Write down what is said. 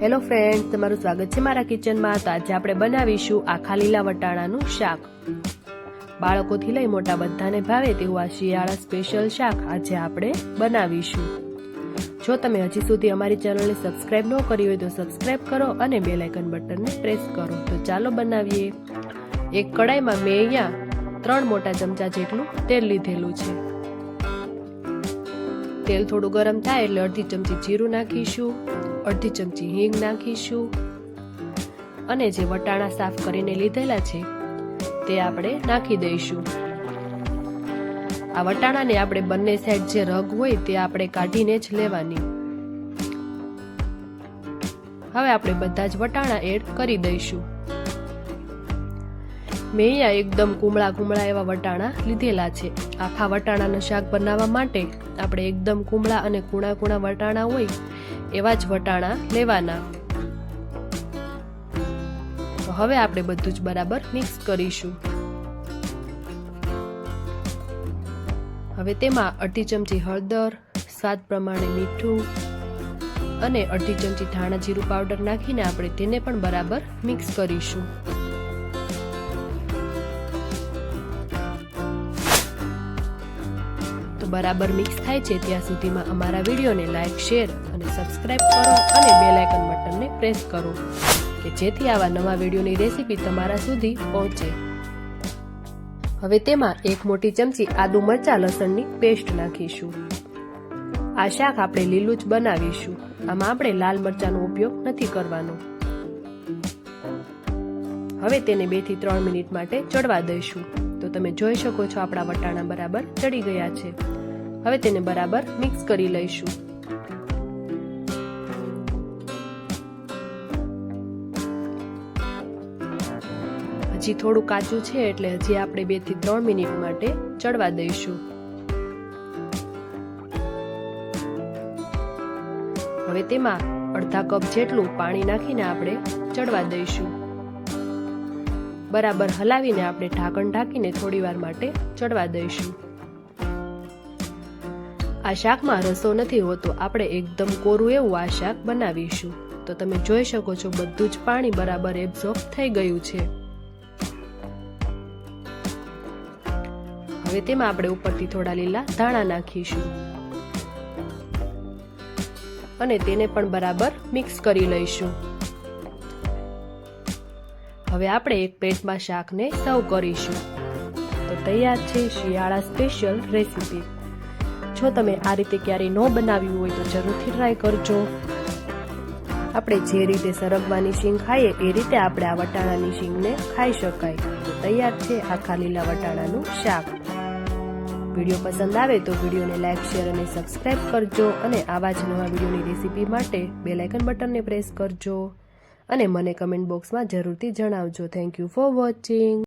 Hello friend, તમારું સ્વાગત છે મારા કિચનમાં. તો આજે આપણે બનાવીશું આખા લીલા વટાણાનું શાક. બાળકોથી લઈ મોટા બધાને ભાવે તેવું આ શિયાળા સ્પેશિયલ શાક આજે આપણે બનાવીશું. જો તમે હજી સુધી અમારી ચેનલને સબસ્ક્રાઇબ ન કરી હોય તો સબસ્ક્રાઇબ કરો અને બે લાઇકન બટનને પ્રેસ કરો. તો ચાલો બનાવીએ. એક કડાઈમાં મેં અહીંયા ત્રણ મોટા ચમચા જેટલું તેલ લીધેલું છે. તેલ થોડું ગરમ થાય એટલે અડધી ચમચી જીરું નાખીશું. અડધી ચમચી હિંગ નાખીશું. અને જે વટાણા સાફ કરીને લીધેલા છે, તે આપણે નાખી દઈશું. આ વટાણાને આપણે બંને સાઈડ જે રગ હોય તે આપણે કાઢીને જ લેવાની. હવે આપણે બધા જ વટાણા એડ કરી દઈશું. મેં અહીંયા એકદમ કુમળા કુમળા એવા વટાણા લીધેલા છે. આખા વટાણાનું શાક બનાવવા માટે આપણે એકદમ કુમળા અને કુણા કુણા વટાણા હોય એવા જ વટાણા લેવાના. તો હવે આપણે બધું જ બરાબર મિક્સ કરીશું. હવે તેમાં અડધી ચમચી હળદર, સ્વાદ પ્રમાણે મીઠું અને અડધી ચમચી ધાણા જીરું પાવડર નાખીને આપણે તેને પણ બરાબર મિક્સ કરીશું. બરાબર મિક્સ થાય છે ત્યાં સુધીમાં અમારા વિડીયોને લાઇક શેર અને સબસ્ક્રાઇબ કરો અને બેલ આઇકન બટનને પ્રેસ કરો કે જેથી આવા નવા વિડીયોની રેસીપી તમારા સુધી પહોંચે. હવે તેમાં એક મોટી ચમચી આદુ મરચા લસણની પેસ્ટ નાખીશું. આ શાક આપણે લીલું જ બનાવીશું. આમાં આપણે લાલ મરચાનો ઉપયોગ નથી કરવાનો. હવે તેને બેથી ત્રણ મિનિટ માટે ચડવા દઈશું. તમે જોઈ શકો છો આપણા વટાણા બરાબર ચડી ગયા છે. હવે તેને બરાબર મિક્સ કરી લઈશું. હજી થોડું કાચું છે એટલે હજી આપણે બેથી ત્રણ મિનિટ માટે ચડવા દઈશું. હવે તેમાં અડધા કપ જેટલું પાણી નાખીને આપણે ચડવા દઈશું. બરાબર હલાવીને આપણે ઢાંકણ ઢાંકીને થોડી વાર માટે ચડવા દઈશું. આ શાકમાં રસો નથી હોતો, આપણે એકદમ કોરું એવું આ શાક બનાવીશું. તો તમે જોઈ શકો છો બધું જ પાણી બરાબર એબ્ઝોર્બ થઈ ગયું છે. હવે તેમાં આપણે ઉપરથી થોડા લીલા ધાણા નાખીશું. અને તેને પણ બરાબર મિક્સ કરી લઈશું. હવે આપણે એક પ્લેટમાં શાકને સર્વ કરીશું. તો તૈયાર છે શિયાળા સ્પેશિયલ રેસીપી જો તમે આ રીતે ક્યારેય ન બનાવ્યું હોય તો જરૂરથી ટ્રાય કરજો. આપણે જે રીતે સરગવાની શીંગ ખાઈએ એ રીતે આપણે આ વટાણાની શીંગને ખાઈ શકાય. તો તૈયાર છે આખા લીલા વટાણાનું શાક. વીડિયો પસંદ આવે તો વિડીયોને લાઇક શેર અને સબસ્ક્રાઇબ કરજો અને આવા જ નવા વિડીયોની રેસીપી માટે બેલાઇકન બટનને પ્રેસ કરજો. અને મને કમેન્ટ બોક્સમાં જરૂરથી જણાવજો. Thank you for watching